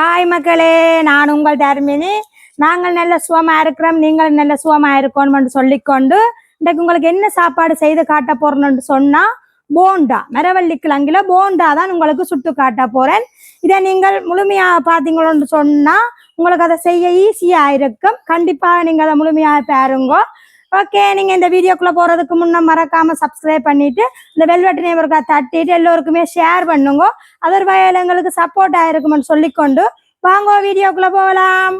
Hi மக்களே. நான் உங்கள் தர்மினி. நாங்கள் நல்ல சுகமா இருக்கிறோம். நீங்கள் நல்ல சுகமா இருக்கணும்னு சொல்லிக்கொண்டு இன்றைக்கு உங்களுக்கு என்ன சாப்பாடு செய்து காட்ட போறேன்னு சொன்னா போண்டா. மரவள்ளி கிழங்குல போண்டா தான் உங்களுக்கு சுட்டு காட்ட போறேன். இதை நீங்கள் முழுமையா பாத்தீங்களோன்னு சொன்னா உங்களுக்கு அதை செய்ய ஈஸியா இருக்கும். கண்டிப்பா நீங்க அதை முழுமையா பாருங்க. ஓகே நீங்க இந்த வீடியோக்குள்ள போறதுக்கு முன்ன மறக்காம சப்ஸ்கிரைப் பண்ணிட்டு இந்த வெல்வெட் நேபருக்கா தட்டிட்டு எல்லோருக்குமே ஷேர் பண்ணுங்க. அதர் வகையில் எங்களுக்கு சப்போர்ட் ஆயிருக்கும்னு சொல்லிக்கொண்டு வாங்க வீடியோக்குள்ள போகலாம்.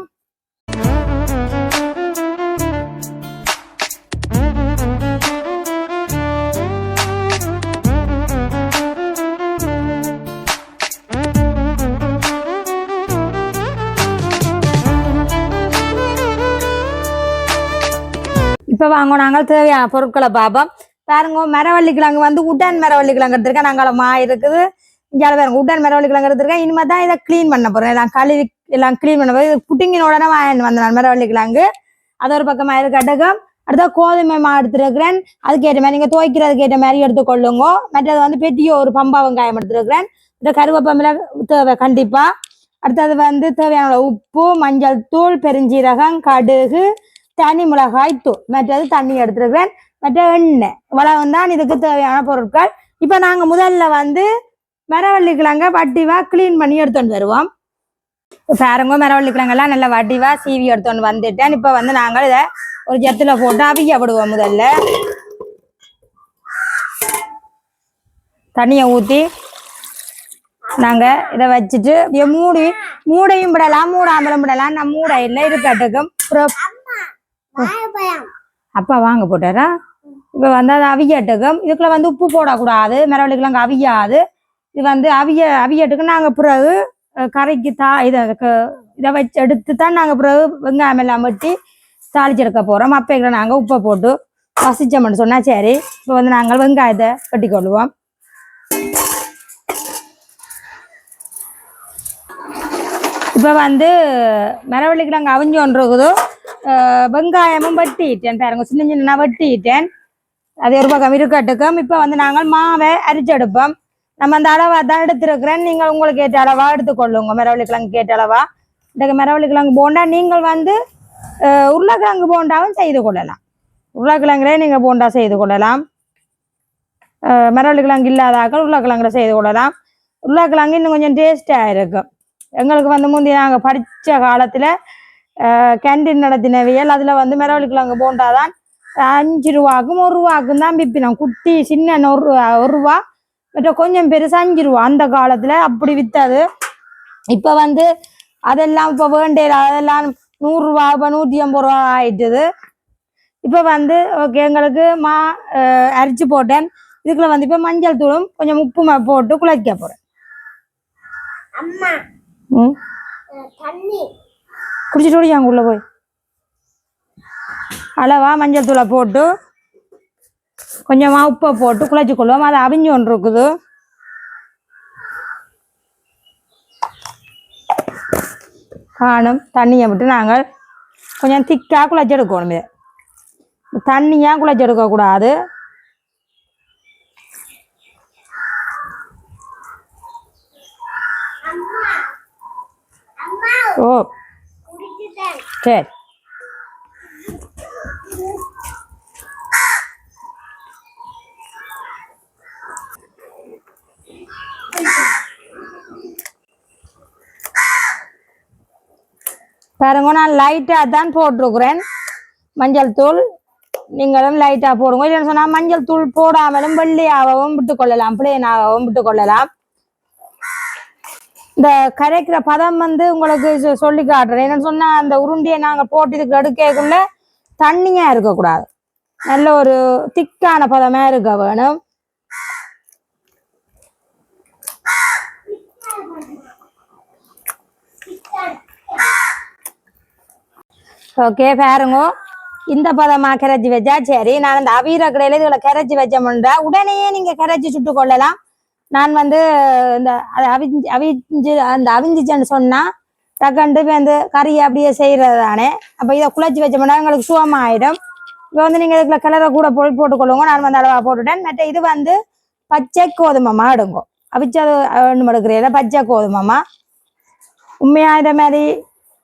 இப்போ வாங்க நாங்கள் தேவையான பொருட்களை பார்ப்போம். பாருங்க மரவள்ளி கிழங்கு வந்து உடன் மரவள்ளி கிழங்கு எடுத்திருக்கேன் நாங்கள் மா இருக்குது. இங்கே பாருங்க உடன் மரவள்ளி கிழங்கு எடுத்திருக்கேன் இனிமே தான் இதை க்ளீன் பண்ண போகிறேன் எல்லாம் கழுவி எல்லாம் க்ளீன் பண்ண போய் புட்டிங்கின உடனே வாங்கிட்டு வந்தேன் நான் மரவள்ளி கிழங்கு அது ஒரு பக்கமாக இருக்கட்டும். அடுத்த கோதுமை மா எடுத்துருக்கிறேன். அதுக்கேற்ற மாதிரி நீங்கள் துவைக்கிறதுக்கு ஏற்ற மாதிரி எடுத்துக்கொள்ளுங்க மற்றது வந்து பெட்டியோ ஒரு பம்பா வெங்காயம் எடுத்துருக்கிறேன். இந்த கருவேப்பமில தேவை கண்டிப்பாக அடுத்தது வந்து தேவையான உப்பு மஞ்சள் தூள் பெருஞ்சீரகம் கடுகு தனி மிளகாய் தூள். மற்றது தண்ணி எடுத்துருக்கிறேன் மற்ற எண்ணெய். இவ்வளவு தான் இதுக்கு தேவையான பொருட்கள். இப்போ நாங்கள் முதல்ல வந்து மரவள்ளி கிழங்க வட்டிவா க்ளீன் பண்ணி எடுத்துட்டு வருவோம். இப்போ பாருங்க மரவள்ளி கிழங்கெல்லாம் நல்லா வட்டிவா சீவி எடுத்துட்டு வந்துட்டேன். இப்போ வந்து நாங்கள் இதை ஒரு ஜத்துல போட்டு அவிக்க விடுவோம் முதல்ல. தண்ணியை ஊற்றி நாங்கள் இதை வச்சுட்டு இப்படியே மூடி மூடையும் விடலாம் மூடாமலும் விடலாம். நான் மூட இல்லை இருக்கட்டுக்கும் அப்புறம் அப்பா வாங்க போட்டாரா? இப்போ வந்து அது அவியட்டுக்கும் இதுக்குள்ள வந்து உப்பு போடக்கூடாது மிரவள்ளிக்கெல்லாம் அவியாது. இது வந்து அவிய அவியட்டுக்கு நாங்கள் பிறகு அஹ், கறிக்கு தா இதை இதை வச்சு எடுத்து தான் நாங்கள் பிறகு வெங்காயம் எல்லாம் வெட்டி தாளிச்செடுக்க போகிறோம் அப்போ நாங்கள் உப்பை போட்டு வசிச்சோம்னு சொன்னா சரி இப்போ வந்து நாங்கள் வெங்காயத்தை வெட்டிக்கொள்வோம் இப்போ வந்து மரவள்ளிக்கு நாங்கள் வெங்காயமும் வெட்டிட்டேன் பாருங்க சின்ன சின்ன வெட்டிட்டேன் அது ஒரு பக்கம் இருக்கட்டுக்கும் இப்போ வந்து நாங்கள் மாவை அரிச்செடுப்போம் நம்ம அந்த அளவா தான் எடுத்திருக்கிறேன் நீங்கள் உங்களுக்கு ஏற்ற அளவா எடுத்துக்கொள்ளுங்க மரவள்ளி கிழங்கு கேட்ட அளவா இந்த மரவள்ளி கிழங்கு போண்டா நீங்கள் வந்து உருளைக்கிழங்கு போண்டாவும் செய்து கொள்ளலாம் உருளைக்கிழங்குலே நீங்கள் போண்டா செய்து கொள்ளலாம் மிரவள்ளி மரவள்ளி கிழங்கு இல்லாதாக்கள் உருளைக்கிழங்குல செய்து கொள்ளலாம் உருளைக்கிழங்கு இன்னும் கொஞ்சம் டேஸ்டாக இருக்கும் எங்களுக்கு வந்து முந்தைய நாங்கள் படித்த காலத்தில் கேண்டீன் நடத்தினவியல் அதில் வந்து மிரவள்ளி கிழங்கு போண்டா தான் அஞ்சு ரூபாக்கும் ஒரு ரூபாக்கும் தான் விற்பினோம் குட்டி சின்ன ஒரு ரூபா ஒரு ரூபா. மற்ற கொஞ்சம் பெருசு அஞ்சு ரூபா. அந்த காலத்தில் அப்படி விற்றது இப்போ வந்து அதெல்லாம் இப்போ வேண்டிய அதெல்லாம் நூறுரூவா இப்போ நூற்றி ஐம்பது ரூபா ஆயிட்டுது. இப்போ வந்து ஓகே எங்களுக்கு மா அரிச்சு போட்டேன். இதுக்குள்ள வந்து இப்போ மஞ்சள் தூளும் கொஞ்சம் உப்புமா போட்டு குழைக்க போகிறேன் அம்மா ம்? தண்ணி. குடிச்சிட்டு ஓடியாங்க உள்ள போய். அளவா மஞ்சள் தூளை போட்டு. கொஞ்சமாக உப்பை போட்டு குழச்சி கொள்வோம். அது அவிஞ்சு ஒன்று இருக்குது காணும். தண்ணியை விட்டு நாங்கள் கொஞ்சம் திக்காக குழச்சி எடுக்கணும். இதை தண்ணியாக குழைச்சி எடுக்கக்கூடாது ஓ. சரி பாருங்க நான் லைட்டாக தான் போட்டிருக்கிறேன். மஞ்சள் தூள். நீங்களும் லைட்டாக போடுங்க. இல்லைன்னு சொன்னால் மஞ்சள் தூள் போடாமலும் வெள்ளையாகவும் விட்டு கொள்ளலாம் பிளேனாகவும் விட்டு கொள்ளலாம் இந்த கரைக்கிற பதம் வந்து உங்களுக்கு சொல்லி காட்டுறேன். என்னன்னு சொன்னா அந்த உருண்டியை நாங்க போட்டு இதுக்கு எடுக்கக்குள்ள தண்ணியா இருக்கக்கூடாது. நல்ல ஒரு திக்கான பதமா இருக்க வேணும். ஓகே பாருங்க. இந்த பதமா கரைச்சி வச்சா? சரி நான் இந்த அவீர கடையில இதுல கரைச்சி வச்சோம்ன்றா உடனே நீங்க கரைச்சி சுட்டு கொள்ளலாம். நான் வந்து இந்த அவிஞ்சு அவிஞ்சு அந்த அவிஞ்சிச்சேன்னு சொன்னால் டக்கண்டு இப்ப இந்த கறியை அப்படியே செய்யறது தானே அப்போ இதை குழச்சி வச்சோம்னா எங்களுக்கு சுகமாயிடும். இப்போ வந்து நீங்கள் இதுக்குள்ள கலரை கூட போட்டு போட்டுக்கொள்ளுங்க. நான் வந்து அளவாக போட்டுட்டேன். மற்ற இது வந்து பச்சை கோதுமை மாடுங்கோ. அவிச்சது ஒன்று எடுக்கிறீங்களா பச்சை கோதுமைமா உண்மையாக இதை மாதிரி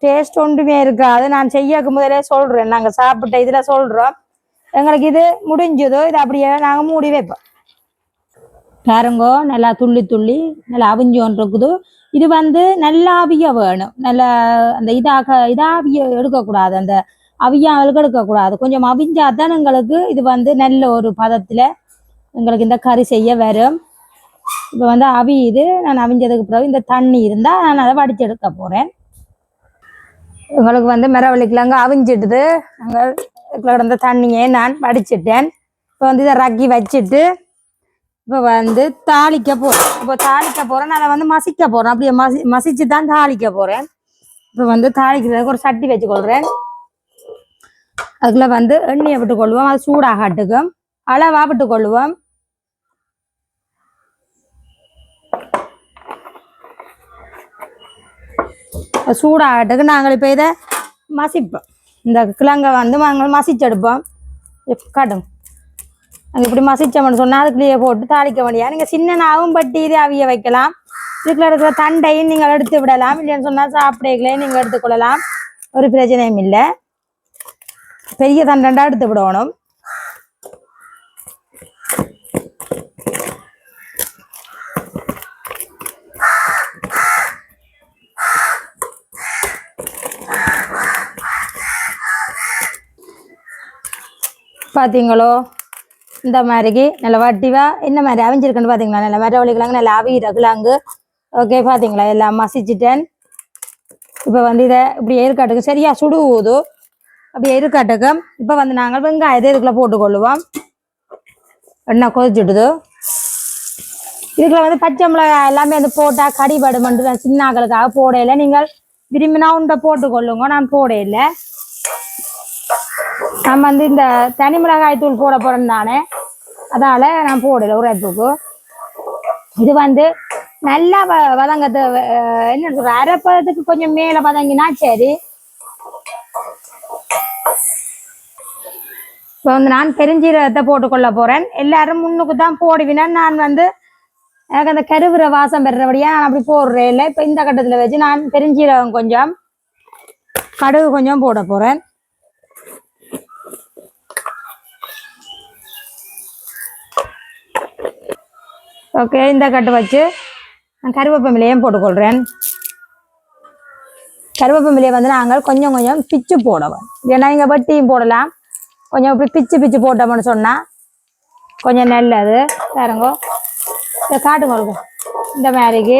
டேஸ்ட் ஒன்றுமே இருக்காது. நான் செய்யக்கு முதலே சொல்கிறேன் நாங்கள் சாப்பிட்ட இதில் சொல்றோம். எங்களுக்கு இது முடிஞ்சதோ இது அப்படியே நாங்கள் மூடி வைப்போம். பாருங்கோ நல்லா துள்ளி துள்ளி நல்லா அவிஞ்சோன் இருக்குது இது வந்து நல்லா அவிய வேணும். நல்லா அந்த இதாக இதாவிய எடுக்கக்கூடாது. அந்த அவியாவலுக்கு எடுக்கக்கூடாது. கொஞ்சம் அவிஞ்சாதான் எங்களுக்கு இது வந்து நல்ல ஒரு பதத்தில் எங்களுக்கு இந்த கறி செய்ய வரும். இப்போ வந்து அவியுது. நான் அவிஞ்சதுக்கு பிறகு இந்த தண்ணி இருந்தால் நான் அதை வடிச்சு எடுக்க போகிறேன் எங்களுக்கு வந்து மிரவள்ளிக்கிழங்கு அவிஞ்சிட்டுது நாங்கள் கிடந்த தண்ணியை நான் வடிச்சிட்டேன். இப்போ வந்து இதை ரக்கி வச்சுட்டு இப்போ வந்து தாளிக்க போகிறேன் இப்போ தாளிக்க போகிறேன் நான் அதை வந்து மசிக்க போகிறேன் அப்படியே மசி மசிச்சு தான் தாளிக்க போகிறேன் இப்போ வந்து தாளிக்கிறதுக்கு ஒரு சட்டி வச்சுக்கொள்கிறேன் அதுக்குள்ள வந்து எண்ணெயை விட்டுக்கொள்வோம் அது சூடாகட்டுக்கும். அளவாக விட்டுக்கொள்வோம் சூடாகட்டுக்கு நாங்கள் இப்போ இதை மசிப்போம். இந்த கிழங்கை வந்து நாங்கள் மசிச்செடுப்போம். காட்டுங்க நாங்கள் இப்படி மசிச்சோம்னு சொன்னால் அதுக்குள்ளேயே போட்டு தாளிக்க வேண்டியா நீங்கள் சின்னனாவும் பட்டி இது அவிய வைக்கலாம். இதுக்குள்ள இருக்கிற தண்டையும் நீங்கள் எடுத்து விடலாம். இல்லைன்னு சொன்னால் சாப்பிடைகளே நீங்கள் எடுத்துக்கொள்ளலாம். ஒரு பிரச்சனையும் இல்லை. பெரிய தண்டண்டா எடுத்து விடணும். பார்த்தீங்களோ இந்த மாதிரிக்கு நல்ல வட்டிவா? என்ன மாதிரி அவிஞ்சிருக்குன்னு பார்த்தீங்களா நல்ல மாதிரி வலிக்கலாங்க நல்ல அவியிற கிழங்கு ஓகே பார்த்தீங்களா எல்லாம் மசிச்சிட்டேன். இப்போ வந்து இதை இப்படி எருக்காட்டுக்கு சரியா சுடுவுது அப்படி எருக்காட்டுக்கு இப்போ வந்து நாங்கள் வெங்காயத்தை இதுக்குள்ள போட்டுக்கொள்ளுவோம். எண்ணெய் கொதிச்சுடுது இதுக்குள்ள வந்து பச்சை மிளகாய் எல்லாமே வந்து போட்டால் கடிபடுமென்று நான் போடையில நீங்கள் விரும்பினா உண்டை போட்டுக்கொள்ளுங்க. நான் போடையில நம்ம வந்து இந்த தனி மிளகாய் தூள் போட போகிறேன் தானே? அதால நான் போடல உரைப்புக்கு இது வந்து நல்லா வ வதங்கத்து என்ன சொல்ற அரைப்பதத்துக்கு கொஞ்சம் மேல வதங்கினா சரி. இப்போ வந்து நான் பெருஞ்சீரகத்தை போட்டுக்கொள்ள போறேன். எல்லாரும் முன்னுக்கு தான் போடுவினா நான் வந்து எனக்கு அந்த கருவுற வாசம் பெறுறபடியா நான் அப்படி போடுறேன் இல்லை. இப்போ இந்த கட்டத்தில் வச்சு நான் பெருஞ்சீரகம் கொஞ்சம் கடுகு கொஞ்சம் போட போகிறேன் ஓகே இந்த கட்டு வச்சு நான் கருவேப்பமிலையும் போட்டுக்கொள்கிறேன் கருவேப்பமிலையை வந்து நாங்கள் கொஞ்சம் கொஞ்சம் பிச்சு போடுவோம். ஏன்னா இங்கே வட்டியும் போடலாம். கொஞ்சம் இப்படி பிச்சு பிச்சு போட்டோம்னு சொன்னால் கொஞ்சம் நல்லது. பாருங்க. இதை காட்டுங்க இந்த மாதிரிக்கு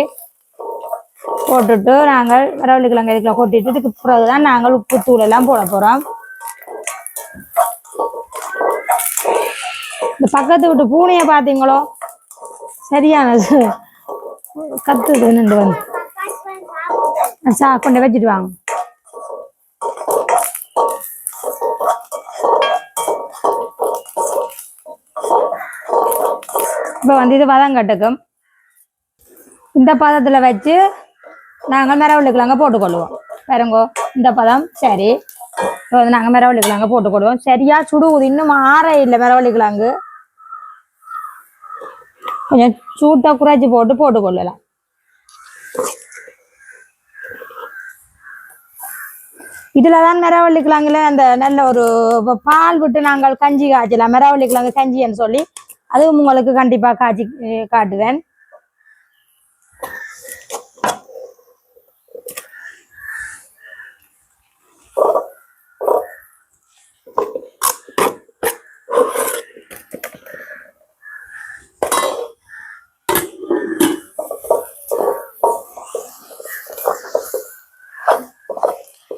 போட்டுட்டு நாங்கள் வரவள்ளி கிழங்கு இதுக்குள்ள கொட்டிட்டு இதுக்கு பிறகு தான் நாங்கள் உப்பு தூள் எல்லாம் போட போகிறோம் இந்த பக்கத்து வீட்டு பூனையை பார்த்தீங்களோ? சரியானது. கத்துது நின்று வந்து. சா கொண்டு வச்சுட்டு வாங்க. இப்போ வந்து இது வதங்கட்டுக்கும் இந்த பதத்தில் வச்சு நாங்கள் மிரவள்ளிக்கிழங்க போட்டுக்கொள்வோம் பாருங்கோ இந்த பதம் சரி. இப்போ வந்து நாங்கள் மிரவள்ளிக்கிழங்க போட்டுக்கொள்வோம் சரியா சுடுவது இன்னும் ஆற இல்லை மிரவள்ளிக்கிழங்கு கொஞ்சம் சூட்டை குறைச்சி போட்டு போட்டுக்கொள்ளலாம் இதில் தான் மிரவள்ளி கிழங்குல அந்த நல்ல ஒரு பால் விட்டு நாங்கள் கஞ்சி காய்ச்சலாம் மிரவள்ளி கிழங்கு கஞ்சின்னு சொல்லி அதுவும் உங்களுக்கு கண்டிப்பா காய்ச்சி காட்டுவேன்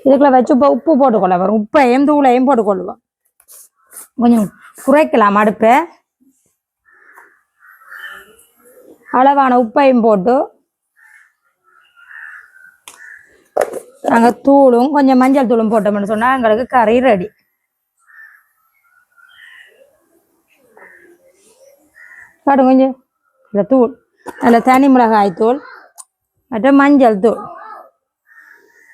இதுக்குள்ள வச்சு இப்போ உப்பு போட்டுக்கொள்ள வரும். உப்பையும் தூளையும் போட்டுக்கொள்ளுவோம் கொஞ்சம் குறைக்கலாம் அடுப்பை. அளவான உப்பையும் போட்டு நாங்கள் தூளும் கொஞ்சம் மஞ்சள் தூளும் போட்டோம்னு சொன்னால் எங்களுக்கு கறி ரெடி காட்டு கொஞ்சம். இந்த தூள் அதில் தனி மிளகாய் தூள் மற்றும் மஞ்சள் தூள்.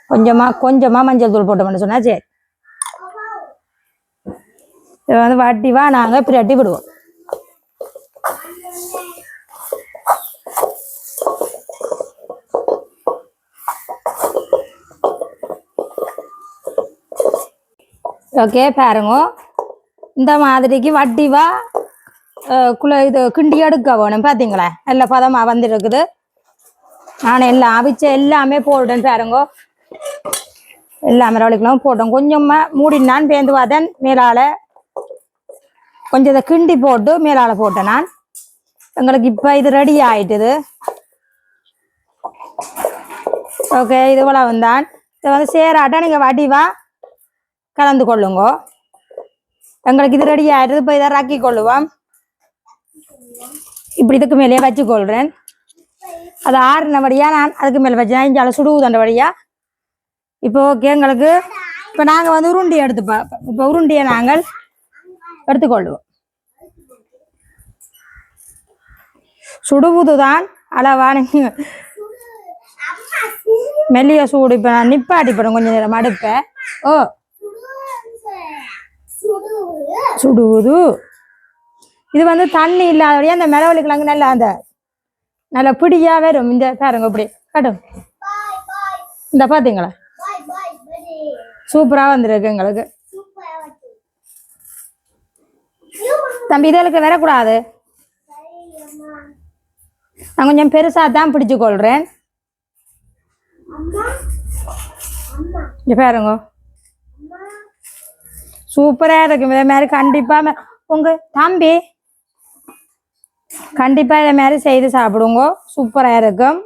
கொஞ்சமாக கொஞ்சமாக மஞ்சள் தூள் போட்டோம்னு சொன்னால் சரி இதை வந்து வட்டிவா நாங்கள் இப்படி அட்டி விடுவோம். ஓகே பாருங்க. இந்த மாதிரிக்கு வட்டிவா குள்ள இது கிண்டி எடுக்க வேணும் பார்த்தீங்களா எல்லாம் பதமாக வந்துருக்குது நான் எல்லாம் அவிச்ச எல்லாமே போடுறேன் பாருங்க. எல்லா ரவளிக்கெல்லாம் போட்டோம். கொஞ்சமாக மூடினான் பேந்துவாதன் மேலால. கொஞ்சம் இதை கிண்டி போட்டு மேலால போட்டேன் நான். எங்களுக்கு இப்போ இது ரெடி ஆயிட்டுது. ஓகே இது போல தான் இதை வந்து சேராட்ட நீங்கள் வடிவா கலந்து கொள்ளுங்கோ. எங்களுக்கு இது ரெடி ஆயிடுது இப்போ இதை ராக்கி கொள்ளுவோம். இப்படி இதுக்கு மேலேயே வச்சு கொள்கிறேன் அது ஆறுனபடியா நான் அதுக்கு மேலே வச்சேன் இஞ்சால சுடுவுதண்டபடியா இப்போ ஓகே எங்களுக்கு இப்போ நாங்கள் வந்து உருண்டி எடுத்துப்போம் இப்போ உருண்டியை நாங்கள் எடுத்துக்கொள்வோம். சுடுவுது தான் அளவா மெல்லிய சூடு. இப்போ நான் நிப்பாட்டிப்படும் கொஞ்சம் நேரம் அடுப்பேன் ஓ. சுடுவுது. இது வந்து தண்ணி இல்லாதபடியே அந்த மிளவலி கிழங்கு நல்லா அந்த நல்ல பிடியா வரும். இந்த பாருங்க இப்படி. கட்டும். இந்த பார்த்தீங்களா சூப்பரா வந்திருக்கு எங்களுக்கு. தம்பி இதழுக்கு வரக்கூடாது நான் கொஞ்சம் பெருசா தான் பிடிச்சு கொள்றேன். பாருங்க. சூப்பரா இருக்கும் இதே மாதிரி கண்டிப்பா உங்க தம்பி கண்டிப்பா இதே மாதிரி செய்து சாப்பிடுங்க. சூப்பரா இருக்கும்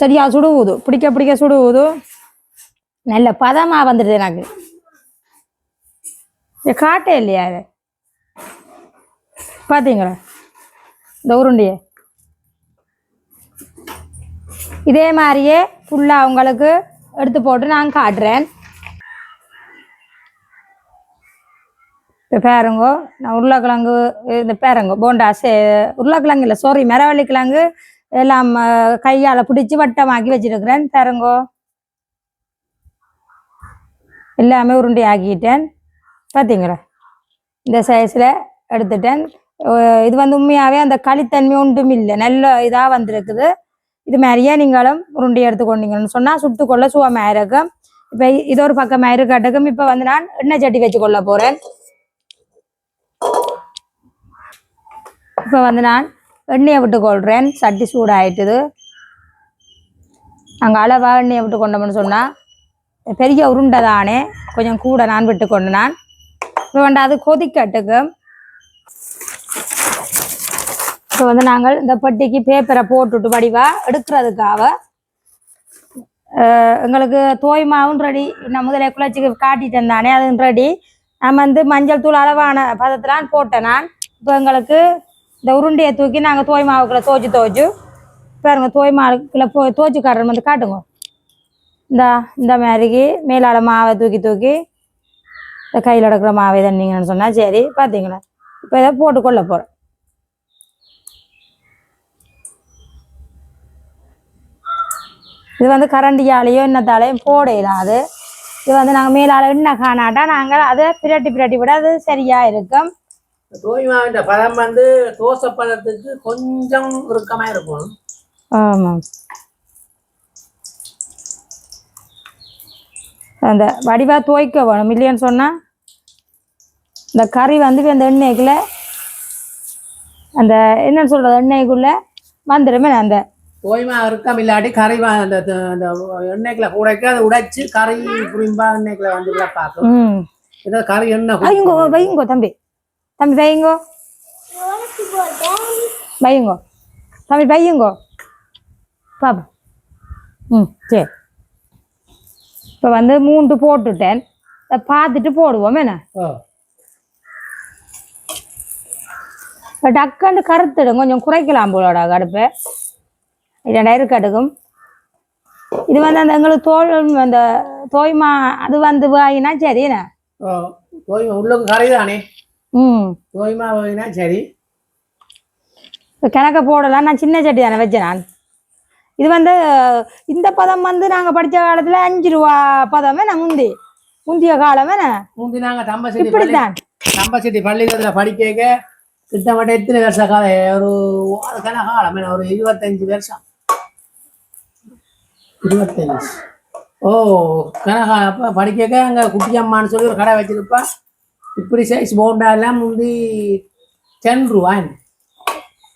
சரியா சுடுவது? பிடிக்க பிடிக்க சுடுவது? நல்ல பதமா வந்துடுது எனக்கு. காட்டே இல்லையா இது? பார்த்தீங்களா இந்த உருண்டிய. இதே மாதிரியே ஃபுல்லா உங்களுக்கு எடுத்து போட்டு நான் காட்டுறேன். இப்போ பாருங்க நான் உருளைக்கிழங்கு இந்த பாருங்க போண்டா சே உருளைக்கிழங்கு இல்லை சாரி மரவள்ளி கிழங்கு எல்லாம் கையால் பிடிச்சி வட்டமாக்கி வச்சிருக்கிறேன். தரங்கோ எல்லாமே உருண்டை ஆக்கிட்டேன். பார்த்தீங்களா இந்த சைஸில் எடுத்துட்டேன். இது வந்து உண்மையாகவே அந்த களித்தன்மை ஒன்றும் இல்லை. நல்ல இதாக வந்திருக்குது. இது மாதிரியே நீங்களும் உருண்டை எடுத்துக்கொண்டீங்கன்னு சொன்னால் சுட்டுக்கொள்ள சுவமாக இருக்கும். இப்போ இது ஒரு பக்கமாக இருக்கட்டுக்கும் இப்போ வந்து நான் எண்ணெய் சட்டி வச்சு கொள்ள போகிறேன் இப்போ வந்து நான் எண்ணெயை விட்டு கொள்கிறேன் சட்டி சூடாகிட்டுது நாங்கள் அளவாக எண்ணெயை விட்டு கொண்டோம்னு சொன்னால் பெரிய உருண்டை தானே. கொஞ்சம் கூட நான் விட்டு கொண்டு நான். இப்போ வந்து அது கொதிக்கட்டுக்கு. இப்போ வந்து நாங்கள் இந்த பெட்டிக்கு பேப்பரை போட்டுட்டு வடிவா எடுக்கிறதுக்காக எங்களுக்கு தோய்மாவும் ரெடி நான் முதலே குழச்சிக்கு காட்டிட்டேன் தானே அதுவும் ரெடி நான் வந்து மஞ்சள் தூள் அளவான பதத்திலான் போட்டேன் நான். இப்போ எங்களுக்கு இந்த உருண்டையை தூக்கி நாங்கள் தோய் மாவுக்குள்ளே தோச்சு தோச்சு. பாருங்க தோய் மாவுக்குள்ளே போ தோச்சு காட்டுறோம் வந்து காட்டுங்க. இந்த இந்த மாதிரிக்கு மேலால மாவை தூக்கி தூக்கி இந்த கையில் எடுக்கிற மாவை தண்ணிங்கன்னு சொன்னால் சரி பார்த்தீங்களா இப்போ இதை போட்டு கொள்ள போகிறேன் இது வந்து கரண்டியாலேயோ என்னத்தாலேயும் போட இல்லாது இது வந்து நாங்கள் மேலால என்ன காணாட்டா நாங்கள் அதை பிரட்டி பிரட்டி விட அது சரியாக இருக்கும். தோய் மாவின் பதம் வந்து தோசை பதத்துக்கு கொஞ்சம் இறுக்கமா இருக்கும். ஆமாம் அந்த வடிவா துவைக்க வேணும் இல்லைன்னு சொன்னா இந்த கறி வந்து இந்த எண்ணெய்க்குள்ள அந்த என்னன்னு சொல்றது எண்ணெய்க்குள்ள வந்துடுமே அந்த. தோய் மாவு இறுக்கம் இல்லாட்டி கறி அந்த அந்த எண்ணெய்க்குள்ள கூடைக்கு அதை உடைச்சு கறி புரிம்பா எண்ணெய்க்குள்ள வந்து உள்ள பார்க்கும் ஏதோ கறி எண்ணெய் வைங்கோ வைங்கோ தம்பி. தம்பி போட்டேன் வையுங்கோ. தம்பி வையுங்கோ. பாப்பா ம் சரி. இப்போ வந்து மூன்று போட்டுட்டேன். பார்த்துட்டு போடுவோம் என்ன? டக்குன்னு கருத்துடும் கொஞ்சம் குறைக்கலாம் போலோட கடுப்பு. இரண்டாயிரம் கடுக்கும் இது வந்து அந்த எங்களுக்கு தோல் அந்த தோய்மா அது வந்து வாங்கினா சரிண்ணே உள்ளுக்கு கறி தானே ம். தோய் மாவுனா சரி. கிணக்க போடலாம் நான் சின்ன சட்டி தானே வச்சேன் நான். இது வந்து இந்த பதம் வந்து நாங்கள் படித்த காலத்தில் அஞ்சு ரூபா பதமே நான் முந்தி. முந்திய காலமே நான் முந்தி நாங்க தம்பசெட்டி இப்படித்தான். தம்பசெட்டி பள்ளிக்கூடத்துல படிக்க கிட்டத்தட்ட எத்தனை வருஷ காலம் ஒரு அதுக்கான காலம் என்ன, ஒரு இருபத்தஞ்சு வருஷம். இருபத்தஞ்சு. ஓ கனகா அப்ப படிக்க அங்க குட்டியம்மான்னு சொல்லி ஒரு கடை வச்சிருப்பா. இப்படி சைஸ் போண்டா எல்லாம் முந்தி டென் ரூபா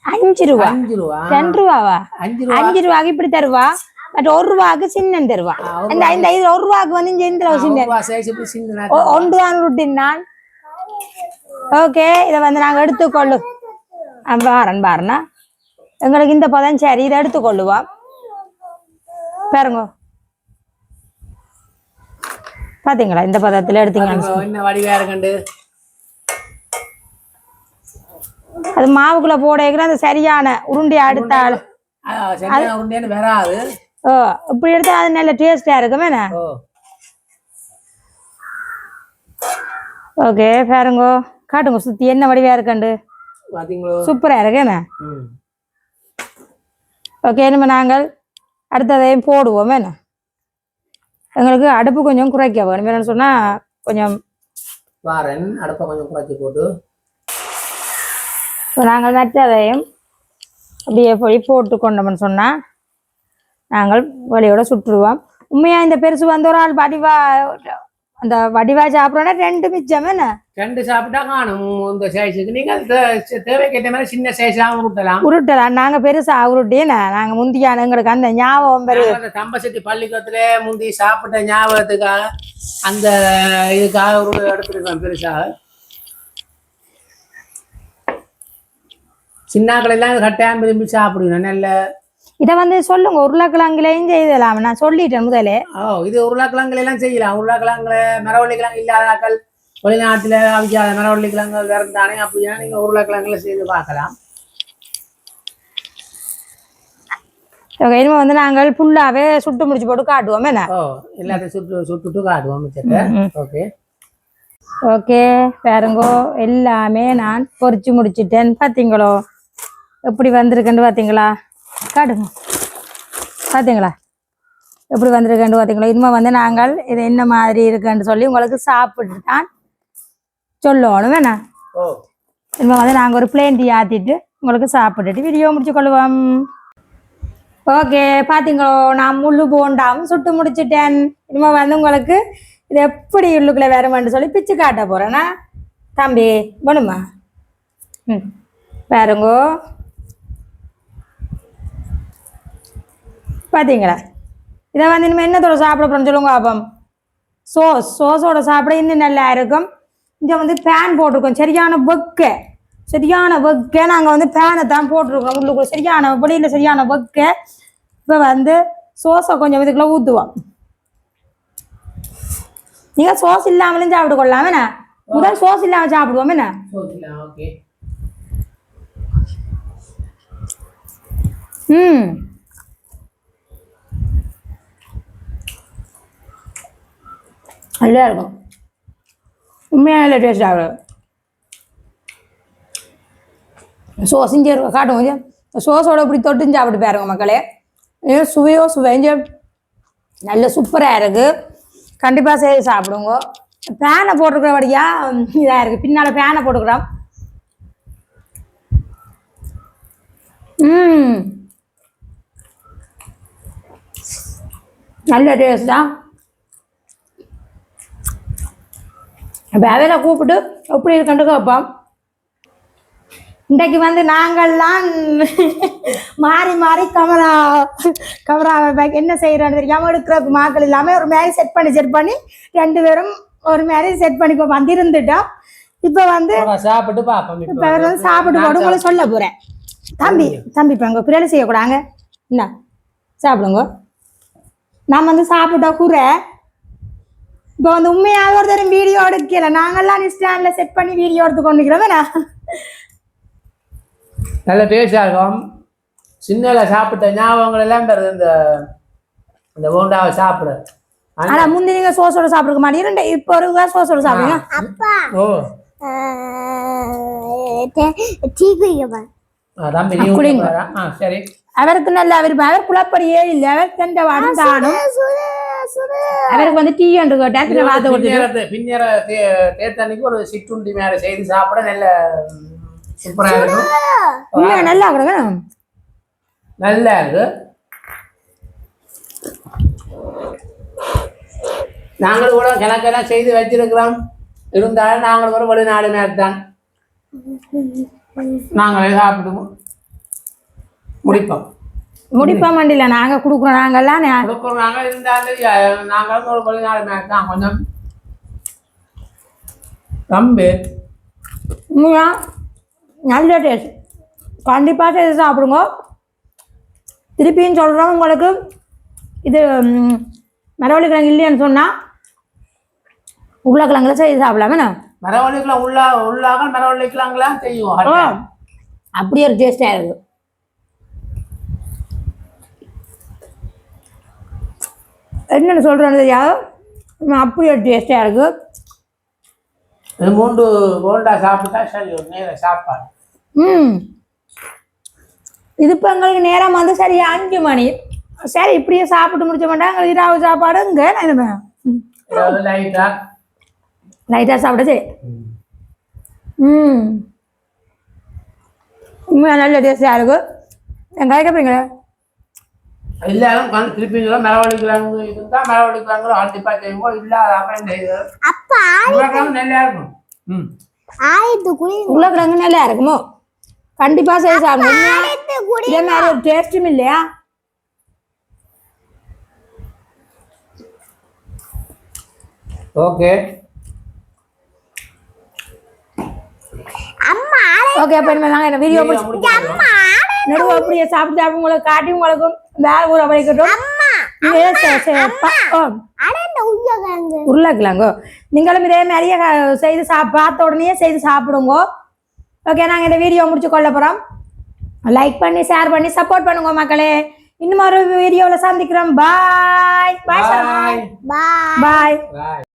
அஞ்சு ரூபா அஞ்சு ரூபா ரெண்டு ரூபாவா அஞ்சு ரூபா அஞ்சு ரூபாய்க்கு இப்படி தருவா பட் ஒரு ரூபாய்க்கு சின்ன தருவா இந்த இந்த இது ஒரு ரூபாய்க்கு வந்து இந்த சின்ன ஒன்று தான் ரொட்டின் நான் ஓகே இதை வந்து நாங்கள் எடுத்துக்கொள்ளு பாரன் பாருண்ணா எங்களுக்கு இந்த பதம் சரி இதை எடுத்துக்கொள்ளுவோம் பாருங்க பாத்தீங்களா? இந்த பதத்துல இருக்கண்டு அது மாவுக்குள்ள போடைக்கிற அந்த சரியான உருண்டையை அடுத்தாள் ஓ இப்படி எடுத்தா அது நல்ல டேஸ்டா இருக்குமே ஓகே பாருங்க. காட்டுங்க சுத்தி என்ன வடிவா இருக்கண்டு சூப்பரா இருக்கு என்ன? ஓகே நம்ம நாங்கள் அடுத்ததையும் போடுவோம் என்ன? எங்களுக்கு அடுப்பு கொஞ்சம் குறைக்க வேணும். என்னன்னு சொன்னா கொஞ்சம் வாரன். அடுப்பை கொஞ்சம் குறைச்சி போட்டு. நாங்கள் மற்றதையும் அப்படியே போய் போட்டு கொண்டோம்னு சொன்னா நாங்கள் வழியோட சுட்டுருவோம் உண்மையா இந்த பெருசு வந்து ஒரு ஆள் வடிவா அந்த வடிவா சாப்பிட்றோன்னா ரெண்டு மிச்சம் என்ன? ரெண்டு சாப்பிட்டா காணும். இந்த சைஸுக்கு நீங்க தேவைக்கேற்ற மாதிரி சின்ன சைஸாகவும் விட்டலாம் உருட்டலாம். நாங்க பெருசா உருட்டினா நாங்க முந்தியான எங்களுக்கு அந்த ஞாபகம் பெரு அந்த தம்பசெட்டி பள்ளிக்கூடத்துல முந்தி சாப்பிட்ட ஞாபகத்துக்காக அந்த இதுக்காக ஒரு எடுத்துருக்கோம் பெருசாக சின்னாக்கள் எல்லாம் கட்டாயம் விரும்பி சாப்பிடுவேன் நல்ல இதை வந்து சொல்லுங்க உருளைக்கிழங்குலையும் செய்தலாம் நான் சொல்லிட்டேன் முதலே. ஓ இது உருளைக்கிழங்குல எல்லாம் செய்யலாம். உருளைக்கிழங்குல மரவள்ளி கிழங்கு இல்லாதாக்கள் வெளிநாட்டுல அவிக்காத மரவள்ளி கிழங்கு வேற தானே அப்படின்னா நீங்க உருளைக்கிழங்குல செய்து பார்க்கலாம். ஓகே இனிமே வந்து நாங்கள் ஃபுல்லாவே சுட்டு முடிச்சு போட்டு காட்டுவோம் என்ன? ஓ எல்லாத்தையும் சுட்டு சுட்டுட்டு காட்டுவோம். ஓகே. ஓகே பாருங்கோ எல்லாமே நான் பொரிச்சு முடிச்சிட்டேன் பார்த்தீங்களோ எப்படி வந்திருக்குன்னு பார்த்தீங்களா காட்டுங்க. பார்த்தீங்களா எப்படி வந்திருக்குன்னு பார்த்தீங்களா இனிமே வந்து நாங்கள் இது என்ன மாதிரி இருக்குன்னு சொல்லி உங்களுக்கு சாப்பிட்டு தான் சொல்லணும். வேணா? ஓ. இனிமே வந்து நாங்கள் ஒரு பிளேன் டீ ஆற்றிட்டு உங்களுக்கு சாப்பிட்டுட்டு வீடியோ முடிச்சு கொள்ளுவோம் ஓகே பார்த்தீங்களோ நான் முள்ளு போண்டாவும் சுட்டு முடிச்சிட்டேன். இனிமே வந்து உங்களுக்கு இது எப்படி உள்ளுக்குள்ளே வருமென்று சொல்லி பிச்சு காட்ட போகிறேன்னா தம்பி வேணுமா? ம். பாருங்கோ. பார்த்தீங்களா இதை வந்து இனிமேல் என்னத்தோட சாப்பிட போகிறோம்னு சொல்லுங்க பாப்போம். சோஸ் சோஸோட சாப்பிட இன்னும் நல்லா இருக்கும். இங்கே வந்து பேன் போட்டிருக்கோம். சரியான வெக்க. சரியான வெக்க. நாங்கள் வந்து பேனை தான் போட்டிருக்கோம். உள்ளுக்குள்ள சரியான வெளியில் சரியான வெக்க. இப்போ வந்து சோஸை கொஞ்சம் இதுக்குள்ள ஊற்றுவோம் நீங்கள் சோஸ் இல்லாமலும் சாப்பிட்டு கொள்ளலாம். என்ன? முதல் சோஸ் இல்லாமல் சாப்பிடுவோம். என்ன? ம். நல்லா இருக்கும். உண்மையாக நல்ல டேஸ்ட் ஆகும் சோஸ் இங்கே இருக்கும் காட்டும் கொஞ்சம் சோஸோட இப்படி தொட்டு சாப்பிட்டு பாருங்க மக்களே. இது சுவையோ சுவைஞ்ச நல்ல சூப்பராக இருக்கு. கண்டிப்பாக செய்து சாப்பிடுங்க. பேனை போட்டுருக்கிறபடியா இதாக இருக்குது பின்னால் பேனை போட்டுக்கிறோம் ம். நல்ல டேஸ்ட் தான். வேலையில கூப்பிட்டு எப்படி இருக்குன்ட்டு கேட்போம் இன்றைக்கு வந்து நாங்கள்லாம் மாறி மாறி கமரா கமராவை பேக் என்ன செய்யறோன்னு தெரியாம. எடுக்கிறதுக்கு மாக்கள் இல்லாமல் ஒரு மாதிரி செட் பண்ணி செட் பண்ணி ரெண்டு பேரும் ஒரு மாதிரி செட் பண்ணி இப்போ வந்திருந்துட்டோம். இப்போ வந்து போடா, சாப்பிட்டு பார்ப்போம் இப்போ. வந்து சாப்பிட்டு போட்டு உங்களுக்கு சொல்ல போகிறேன் தம்பி தம்பி இப்போ அங்கே பிரியாணி செய்யக்கூடாங்க என்ன? சாப்பிடுங்க. நான் வந்து சாப்பிட்டா கூற. இப்போ வந்து உண்மையாக ஒருத்தரும் வீடியோ எடுக்கல. நாங்கள்லாம் ஸ்டாண்டில் செட் பண்ணி வீடியோ எடுத்து கொண்டுக்கிறோம் நல்ல டேஸ்டாக இருக்கும். சின்னல சாப்பிட்ட ஞாபகங்கள் எல்லாம் வருது இந்த இந்த போண்டாவை சாப்பிட. ஆனால் முந்தி நீங்கள் சோஸோட சாப்பிடுக்க மாட்டீங்க ரெண்டு இப்போ ஒரு சோஸோட சாப்பிடுங்க. அப்பா. ஓ. அவருக்கு நல்ல அவர் அவர் குழப்படியே இல்லை. அவர் தண்டை வாடும் அவருக்கு வந்து டீ என்று திரு வார்த்தை கொடுத்து பின்னேற பின்னேற தே- தேத்தன்னைக்கு ஒரு சிற்றுண்டி மேல செய்து சாப்பிட நல்ல சூப்பரா இருக்கும். நல்லா இருக்கிறங்க நல்லா இருக்கு. நாங்கள் கூட கணக்கெல்லாம் செய்து வச்சிருக்கிறோம். இருந்தாலும் நாங்கள் ஒரு வெளிநாடு நேரத்தான் நாங்களே சாப்பிடுவோம். முடிப்போம். முடிப்பா மண்டியில நாங்க கொடுக்குறோம். நாங்கெல்லாம் நாங்கள் இருந்தாலும் நாங்களும் ஒரு வெளிநாடு நேரத்தான் கொஞ்சம் கம்பு. உண்மையா நல்ல டேஸ்ட் கண்டிப்பாக செய்து சாப்பிடுங்க. திருப்பியும் சொல்கிறோம் உங்களுக்கு. இது ம், மரவள்ளி கிழங்கு இல்லைன்னு சொன்னால் உருளைக்கிழங்குல செய்து சாப்பிடலாமே மரவள்ளிக்கெல்லாம் உள்ளா உள்ளாக மரவள்ளிக்கலாங்களாம் செய்வோம். ஓ அப்படி ஒரு டேஸ்டாக இருக்கு. என்னென்னு சொல்கிறேன்னு தெரியாது அப்படி ஒரு டேஸ்டாக இருக்கு. இது மூன்று போண்டா சாப்பிட்டா சரி ஒரு நேர சாப்பாடு. ம். இது இப்போ எங்களுக்கு நேரம் வந்து சரி அஞ்சு மணி. சரி இப்படியே சாப்பிட்டு முடிச்ச மாட்டா எங்களுக்கு இரவு சாப்பாடு இங்கே நான் ஏதாவது லைட்டா லைட்டாக சாப்பிட சரி ம். உண்மையாக நல்ல டேஸ்டாக இருக்கு. என் கை கேட்பீங்களா எல்லாரும் கண் திருப்பிங்களும் மரவள்ளிக்கலாங்க இருந்தா மரவள்ளிக்கலாங்களும் கண்டிப்பா செய்வோம் இல்லாத அப்புறம் உருளைக்கிழங்கு நல்லா இருக்கும். ம். ஆயிரத்து குடி உருளைக்கிழங்கு நல்லா இருக்குமோ? சாப்பிடுங்க ஆயிரத்து குடி இதே மாதிரி ஒரு டேஸ்ட்டும் இல்லையா? ஓகே. அம்மா ஓகே அப்போ நாங்கள் இந்த வீடியோ முடிச்சு நடுவு அப்படியே சாப்பிட்டு சாப்பிட்டு உங்களுக்கு காட்டி உங்களுக்கு வேற இந்த உய்யகாங்க உருளைக்கிழங்கோ. நீங்களும் இதே மாதிரியே செய்து சா பார்த்த உடனே செய்து சாப்பிடுங்க. ஓகே நாங்கள் இந்த வீடியோ முடிச்சு கொள்ள போகிறோம் லைக் பண்ணி ஷேர் பண்ணி சப்போர்ட் பண்ணுங்க மக்களே. இன்னும் ஒரு வீடியோவில் சந்திக்கிறோம். பாய் பாய் பாய் பாய் பாய் பாய்